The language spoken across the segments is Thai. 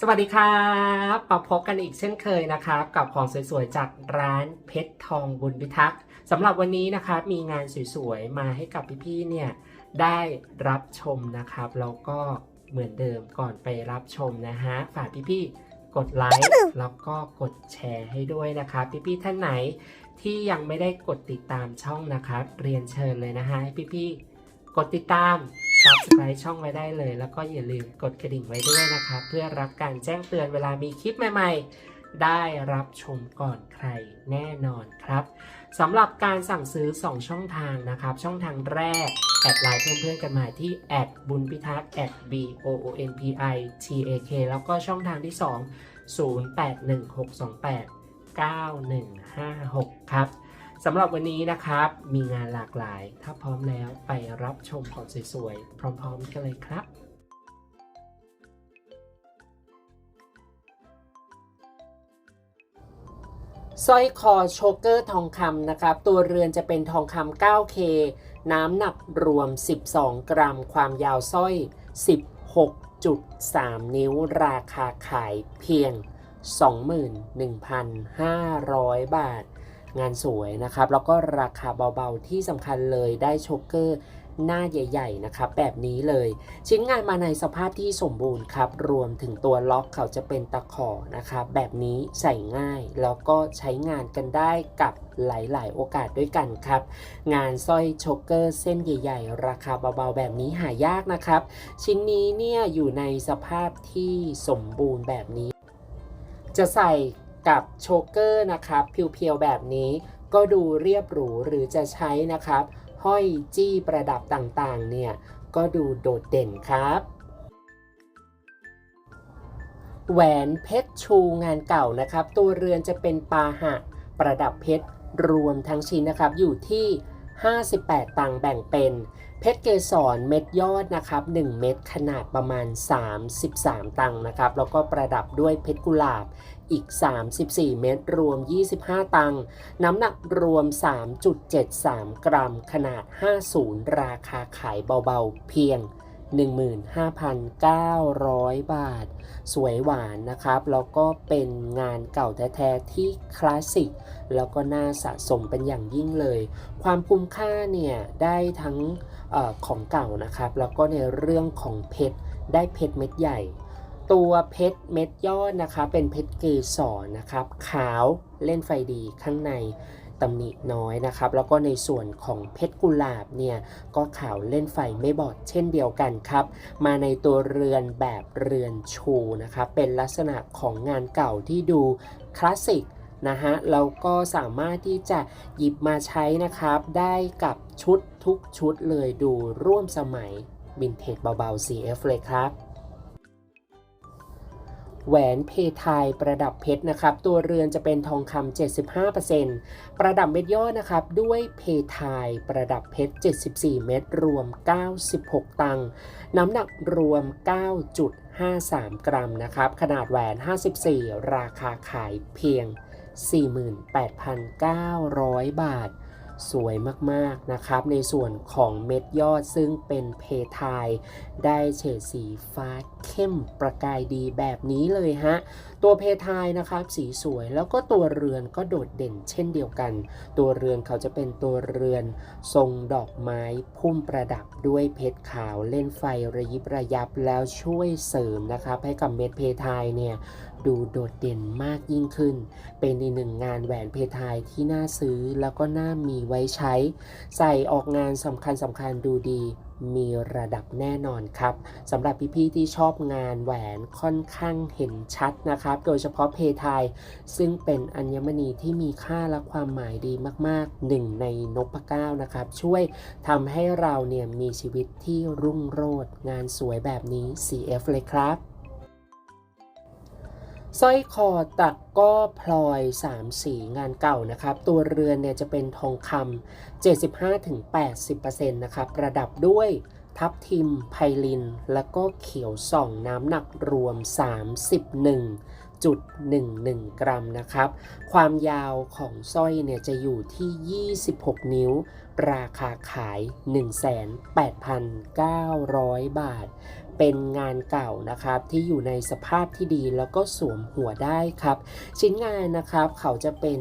สวัสดีครับมาพบกันอีกเช่นเคยนะครับ กับของสวยๆ จากร้านเพชรทองบุญพิทักษ์สำหรับวันนี้นะครับมีงานสวยๆ มาให้กับพี่ๆ เนี่ยได้รับชมนะครับ แล้วก็เหมือนเดิมก่อนไปรับชมนะฮะ ฝากพี่ๆ กดไลค์แล้วก็กดแชร์ให้ด้วยนะครับ พี่ๆ ท่านไหนที่ยังไม่ได้กดติดตามช่องนะครับ เรียนเชิญเลยนะฮะให้พี่ๆ กดติดตาม subscribe ช่องไว้ได้เลย แล้วก็อย่าลืมกดกระดิ่งไว้ด้วยนะครับ เพื่อรับการแจ้งเตือนเวลามีคลิปใหม่ ๆ ได้รับชมก่อนใครแน่นอนครับสำหรับการสั่งซื้อ 2 ช่องทางนะครับ ช่องทางแรก แอดไลน์เพื่อนๆกันมาที่แอดบุญพิทักษ์ b o o n p i t a k แล้วก็ช่องทางที่ 2 081628 9156 ครับ สำหรับวันนี้นะครับ มีงานหลากหลาย ถ้าพร้อมแล้วไปรับชมของสวยๆ พร้อมๆ กันเลยครับสร้อยคอโชเกอร์ทองคำนะครับ ตัวเรือนจะเป็นทองคำ 9K น้ำหนักรวม 12 กรัม ความยาวสร้อย 16.3 นิ้ว ราคาขายเพียง 21,500 บาท งานสวยนะครับ แล้วก็ราคาเบาๆที่สำคัญเลยได้โชกเกอร์หน้าใหญ่ ๆ นะครับ แบบนี้เลย ชิ้นงานมาในสภาพที่สมบูรณ์ครับ รวมถึงตัวล็อกเขาจะเป็นตะขอนะครับ แบบนี้ใส่ง่าย แล้วก็ใช้งานกันได้กับหลาย ๆ โอกาสด้วยกันครับ งานสร้อยโชกเกอร์เส้นใหญ่ ๆ ราคาเบา ๆ แบบนี้หายากนะครับ ชิ้นนี้เนี่ยอยู่ในสภาพที่สมบูรณ์แบบนี้ จะใส่ กับโชเกอร์นะครับเพียวๆแบบนี้ก็ดูเรียบหรูหรือจะใช้นะครับ ห้อยจี้ประดับต่างๆ เนี่ย ก็ดูโดดเด่นครับแหวนเพชรชูงานเก่านะครับ ตัวเรือนจะเป็นปาหะประดับเพชรรวมทั้งชิ้นนะครับอยู่ที่ 58 ตังค์แบ่งเป็น เพชรเกสรเม็ดยอดนะครับ 1 เม็ดขนาดประมาณ 33 ตังค์นะครับ แล้วก็ประดับด้วยเพชรกุหลาบอีก 34 เม็ดรวม 25 ตังค์น้ำหนักรวม 3.73 กรัม ขนาด 50 ราคาขายเบาๆ เพียง 15,900 บาท สวยหวานนะครับ แล้วก็เป็นงานเก่าแท้ๆที่คลาสสิก แล้วก็น่าสะสมเป็นอย่างยิ่งเลย ความคุ้มค่าเนี่ยได้ทั้งอของเก่านะครับ แล้วก็ในเรื่องของเพชร ได้เพชรเม็ดใหญ่ตัวเพชรเม็ดยอดนะคะ เป็นเพชรเกสรนะครับ ขาวเล่นไฟดีข้างใน ตำหนิน้อยนะครับ แล้วก็ในส่วนของเพชรกุหลาบเนี่ยก็ข่าวเล่นไฟไม่บอดเช่นเดียวกันครับ มาในตัวเรือนแบบเรือนชูนะครับเป็นลักษณะของงานเก่าที่ดูคลาสสิกนะฮะแล้วก็สามารถที่จะหยิบมาใช้นะครับ ได้กับชุดทุกชุดเลยดูร่วมสมัยวินเทจเบาๆ CF เลยครับ แหวนเพทายประดับเพชรนะครับ ตัวเรือนจะเป็นทองคำ75%ประดับเม็ดยอดนะครับ ด้วยเพทายประดับเพชร 74 เม็ดรวม 96 ตังค์น้ำหนักรวม 9.53 กรัมนะครับ ขนาดแหวน 54 ราคาขายเพียง 48,900 บาท สวยมากๆนะครับ ในส่วนของเม็ดยอดซึ่งเป็นเพทาย ได้เฉดสีฟ้าเข้มประกายดีแบบนี้เลยฮะ ตัวเพทายนะครับสีสวยแล้วก็ตัวเรือนก็โดดเด่นเช่นเดียวกัน ตัวเรือนเขาจะเป็นตัวเรือนทรงดอกไม้พุ่มประดับด้วยเพชรขาวเล่นไฟระยิบระยับแล้วช่วยเสริมนะครับ ให้กับเม็ดเพทายเนี่ย ดูโดดเด่นมากยิ่งขึ้น เป็นอีกหนึ่งงานแหวนเพทายที่น่าซื้อแล้วก็น่ามีไว้ใช้ ใส่ออกงานสำคัญสำคัญดูดี มีระดับแน่นอนครับสำหรับพี่ๆที่ชอบงานแหวนค่อนข้างเห็นชัดนะครับ โดยเฉพาะเพทายซึ่งเป็นอัญมณีที่มีค่าและความหมายดีมากๆหนึ่งในนพเก้านะครับ ช่วยทำให้เราเนี่ยมีชีวิตที่รุ่งโรจน์งานสวยแบบนี้ CF เลยครับ สร้อยคอตักก็พลอย3สีงานเก่านะครับ ตัวเรือนเนี่ยจะเป็นทองคำ75-80%นะครับ ประดับด้วยทับทิมไพลิน แล้วก็เขียวส่องน้ำหนักรวม 31.11 กรัมนะครับ ความยาวของสร้อยเนี่ยจะอยู่ที่ 26 นิ้ว ราคาขาย 1,8,900 บาท เป็นงานเก่านะครับที่อยู่ในสภาพที่ดีแล้วก็สวมหัวได้ครับ ชิ้นงานนะครับเขาจะเป็น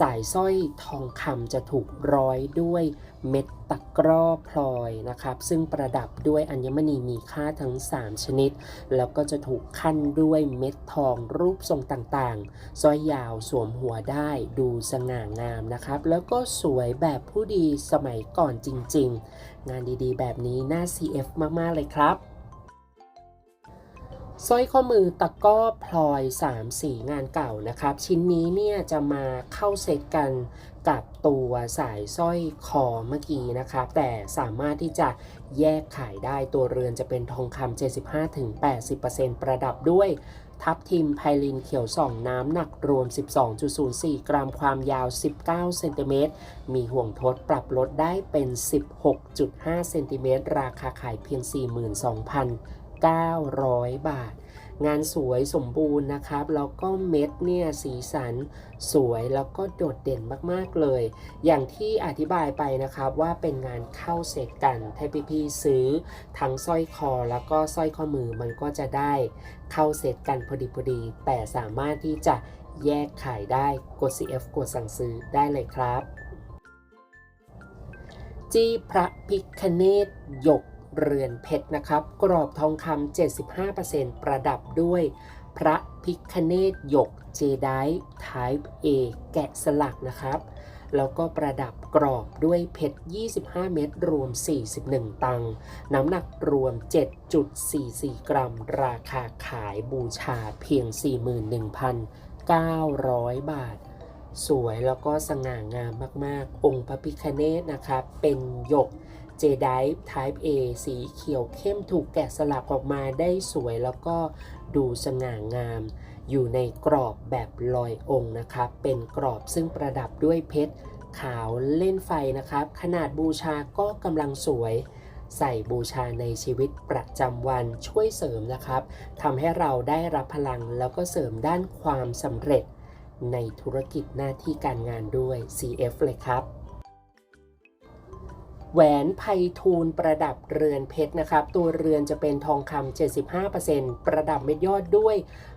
สายสร้อยทองคำจะถูกร้อยด้วยเม็ดตะกร้อพลอยนะครับ ซึ่งประดับด้วยอัญมณีมีค่าทั้ง 3 ชนิด แล้วก็จะถูกขั้นด้วยเม็ดทองรูปทรงต่างๆสร้อยยาวสวมหัวได้ดูสง่างามนะครับ แล้วก็สวยแบบผู้ดีสมัยก่อนจริง ๆ งานดีๆ แบบนี้น่า CF มากๆเลยครับ สร้อยข้อมือตะก้อพลอย 3 สีงานเก่านะครับ ชิ้นนี้เนี่ยจะมาเข้าเซตกันกับตัวสายสร้อยคอเมื่อกี้นะครับ แต่สามารถที่จะแยกขายได้ตัวเรือนจะเป็นทองคำ75-80%ประดับด้วยทับทิมไพลินเขียวส่องน้ำหนักรวม 12.04 กรัมความยาว 19 เซนติเมตร มีห่วงทดปรับลดได้เป็น 16.5 เซนติเมตร ราคาขายเพียง 900 บาท งานสวยสมบูรณ์นะครับ แล้วก็เม็ดเนี่ยสีสันสวยแล้วก็โดดเด่นมากๆเลย อย่างที่อธิบายไปนะครับว่าเป็นงานเข้าเซตกันถ้าพี่ๆซื้อทั้งสร้อยคอแล้วก็สร้อยข้อมือมันก็จะได้เข้าเซตกันพอดีพอดี แต่สามารถที่จะแยกขายได้กด CF กดสั่งซื้อได้เลยครับ จี้พระพิคเนตหยก เรือนเพชรนะครับ กรอบทองคำ75%ประดับด้วยพระพิคเนตหยกเจได Type A แกะสลักนะครับ แล้วก็ประดับกรอบด้วยเพชร 25 เม็ดรวม 41 ตังค์น้ำหนักรวม 7.44 กรัม ราคาขายบูชาเพียง 41,900 บาท สวยแล้วก็สง่างามมาก ๆ องค์พระพิคเนตนะครับ เป็นหยก เจได Type A สีเขียวเข้มถูกแกะสลักออกมาได้สวยแล้วก็ดูสง่างาม อยู่ในกรอบแบบลอยองค์นะครับ เป็นกรอบซึ่งประดับด้วยเพชรขาวเล่นไฟนะครับ ขนาดบูชาก็กำลังสวย ใส่บูชาในชีวิตประจำวันช่วยเสริมนะครับทำให้เราได้รับพลังแล้วก็เสริมด้านความสำเร็จในธุรกิจหน้าที่การงานด้วย CF เลยครับ แหวนไพทูลประดับเรือนเพชรนะครับ ตัวเรือนจะเป็นทองคำ75%ประดับเม็ดยอดด้วย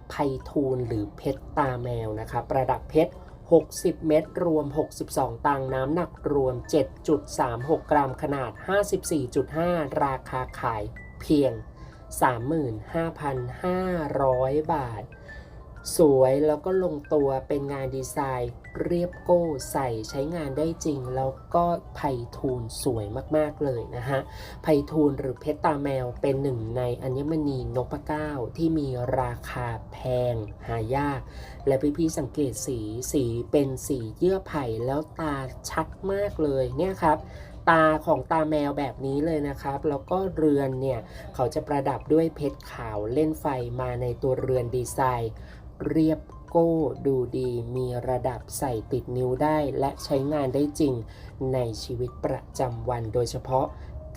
ไพทูลหรือเพชรตาแมวนะครับ ประดับเพชร 60 เม็ดรวม 62 ตังน้ำหนักรวม 7.36 กรัมขนาด 54.5 ราคาขายเพียง 35,500 บาท สวยแล้วก็ลงตัวเป็นงานดีไซน์ เรียบโก้ใส่ใช้งานได้จริง แล้วก็ไพทูลสวยมากๆเลยนะฮะไพทูลหรือเพชรตาแมวเป็นหนึ่งในอัญมณีนพเก้าที่มีราคาแพงหายาก และพี่ๆสังเกตสีสีเป็นสีเยื่อไผ่แล้วตาชัดมากเลยเนี่ยครับตาของตาแมวแบบนี้เลยนะครับ แล้วก็เรือนเนี่ย เขาจะประดับด้วยเพชรขาวเล่นไฟมาในตัวเรือนดีไซน์ เรียบโก้ดูดีมีระดับใส่ติดนิ้วได้และใช้งานได้จริงในชีวิตประจำวันโดยเฉพาะ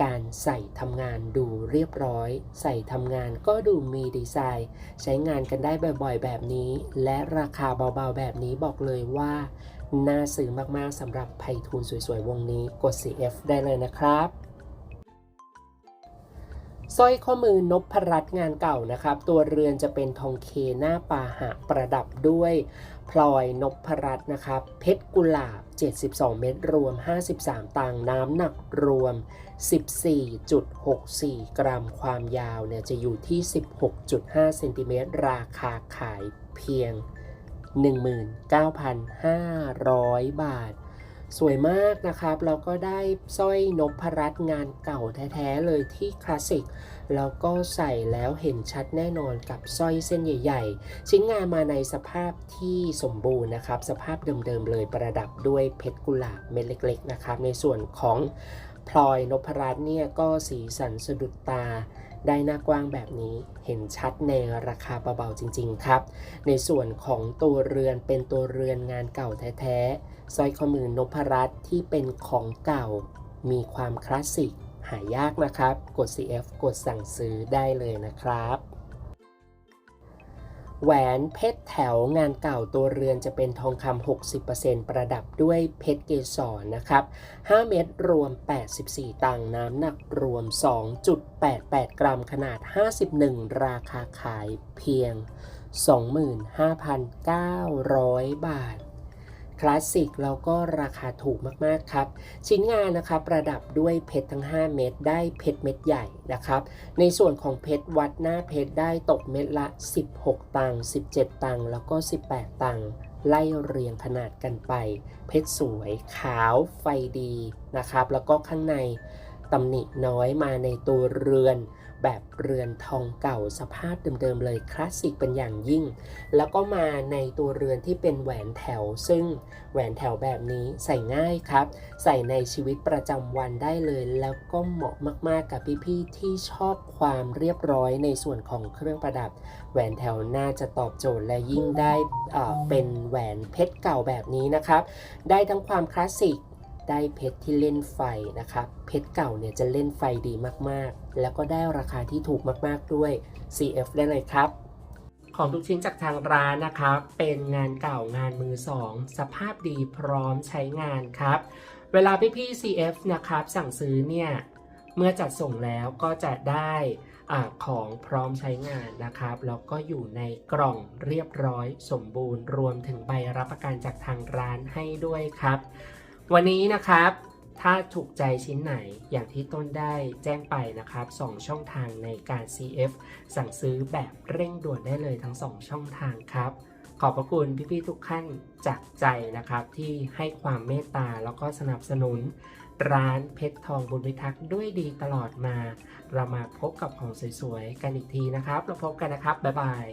การใส่ทำงานดูเรียบร้อย ใส่ทำงานก็ดูมีดีไซน์ ใช้งานกันได้บ่อยๆ แบบนี้ และราคาเบาๆ แบบนี้บอกเลยว่า น่าซื้อมากๆสำหรับไพทูลสวยๆ วงนี้กด CF ได้เลยนะครับ สร้อยข้อมือนพรัตงานเก่านะครับ ตัวเรือนจะเป็นทองเคหน้าปาหะประดับด้วยพลอยนพรัตนะครับ เพชรกุหลาบ 72 เม็ดรวม 53 ตังน้ำหนักรวม 14.64 กรัมความยาวเนี่ยจะอยู่ที่ 16.5 เซนติเมตรราคาขายเพียง 19,500 บาท สวยมากนะครับแล้วก็ได้สร้อยนพรัตน์งานเก่าแท้ๆเลยที่คลาสสิก แล้วก็ใส่แล้วเห็นชัดแน่นอนกับสร้อยเส้นใหญ่ ๆ ชิ้นงานมาในสภาพที่สมบูรณ์นะครับ สภาพเดิมๆเลยประดับด้วยเพชรกุหลาบเม็ดเล็ก ๆ นะครับ ในส่วนของพลอยนพรัตน์เนี่ยก็สีสันสะดุดตา ได้หน้ากว้างแบบนี้เห็นชัดในราคาเบาๆจริง ๆ ครับ ในส่วนของตัวเรือนเป็นตัวเรือนงานเก่าแท้ๆสร้อยข้อมือนพรัตน์ที่เป็นของเก่า มีความคลาสสิกหายากนะครับ กด CF กดสั่งซื้อได้เลยนะครับ แหวนเพชรแถวงานเก่าตัวเรือนจะเป็นทองคำ 60%ประดับด้วยเพชรเกสรนะครับ 5 เม็ดรวม 84 ตังน้ำหนักรวม 2.88 กรัมขนาด 51 ราคาขายเพียง 25,900 บาท คลาสสิกแล้วก็ราคาถูกมากๆครับ ชิ้นงานนะครับประดับด้วยเพชรทั้ง 5 เม็ดได้เพชรเม็ดใหญ่นะครับ ในส่วนของเพชรวัดหน้าเพชรได้ตกเม็ดละ 16 ตังค์17 ตังค์แล้วก็ 18 ตังค์ไล่เรียงขนาดกันไป เพชรสวยขาวไฟดีนะครับ แล้วก็ข้างใน ตำหนิน้อยมาในตัวเรือน แบบเรือนทองเก่าสภาพเดิมๆเลยคลาสสิกเป็นอย่างยิ่ง แล้วก็มาในตัวเรือนที่เป็นแหวนแถว ซึ่งแหวนแถวแบบนี้ใส่ง่ายครับ ใส่ในชีวิตประจำวันได้เลย แล้วก็เหมาะมากๆกับพี่ๆที่ชอบความเรียบร้อยในส่วนของเครื่องประดับ แหวนแถวน่าจะตอบโจทย์และยิ่งได้เป็นแหวนเพชรเก่าแบบนี้นะครับ ได้ทั้งความคลาสสิก ได้เพชรที่เล่นไฟนะครับ เพชรเก่าเนี่ยจะเล่นไฟดีมากๆ แล้วก็ได้ราคาที่ถูกมากๆด้วย CF ได้เลยครับ ของทุกชิ้นจากทางร้านนะครับ เป็นงานเก่างานมือสอง สภาพดีพร้อมใช้งานครับ เวลาพี่ๆ CF นะครับ สั่งซื้อเนี่ยเมื่อจัดส่งแล้วก็จะได้อของพร้อมใช้งานนะครับ แล้วก็อยู่ในกล่องเรียบร้อยสมบูรณ์ รวมถึงใบรับประกันจากทางร้านให้ด้วยครับ วันนี้นะครับถ้าถูกใจชิ้นไหนอย่างที่ต้นได้แจ้งไปนะครับ 2 ช่องทางในการ CF สั่งซื้อแบบเร่งด่วนได้เลยทั้ง 2 ช่องทางครับ ขอบพระคุณพี่ๆทุกท่านจากใจนะครับ ที่ให้ความเมตตาแล้วก็สนับสนุน ร้านเพชรทองบุญพิทักษ์ด้วยดีตลอดมา เรามาพบกับของสวยๆ กันอีกทีนะครับ เราพบกันนะครับ บ๊ายบาย